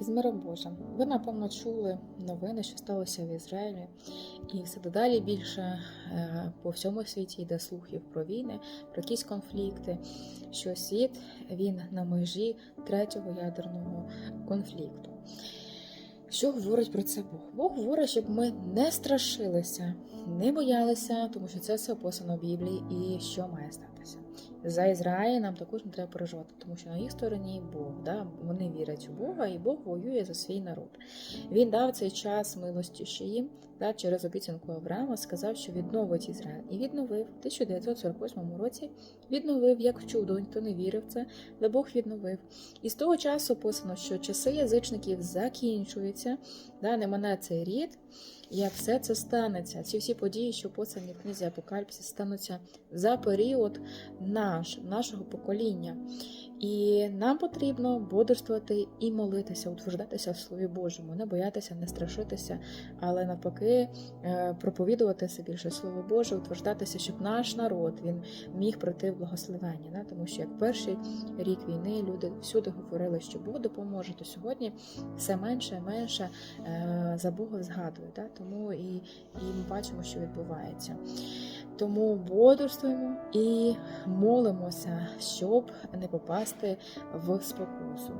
З миром Божим. Ви, напевно, чули новини, що сталося в Ізраїлі, і все дедалі більше е, по всьому світі йде слухів про війни, про якісь конфлікти, що світ він на межі третього ядерного конфлікту. Що говорить про це Бог? Бог говорить, щоб ми не страшилися, не боялися, тому що це все описано в Біблії і що має статися. За Ізраїль нам також не треба переживати, тому що на їх стороні Бог. Да? Вони вірять у Бога, і Бог воює за свій народ. Він дав цей час милості їм да, через обіцянку Авраама, сказав, що відновить Ізраїль. І відновив в 1948 році. Відновив як чудо, ніхто не вірив це, але Бог відновив. І з того часу описано, що часи язичників закінчуються, да, не мене цей рід, як все це станеться. Ці всі події, що описані в книзі Апокаліпсис, стануться за період наш, нашого покоління. І нам потрібно бодрствувати і молитися, утверждатися в Слові Божому, не боятися, не страшитися, але навпаки е, проповідувати все більше Слово Боже, утверждатися, щоб наш народ він міг пройти в благословення. Да? Тому що як перший рік війни люди всюди говорили, що Бог допоможе, то сьогодні все менше і менше е, за Бога згадують. Да? Тому і, і ми бачимо, що відбувається. Тому бодрствуємо і молимося, щоб не попасти в спокусу.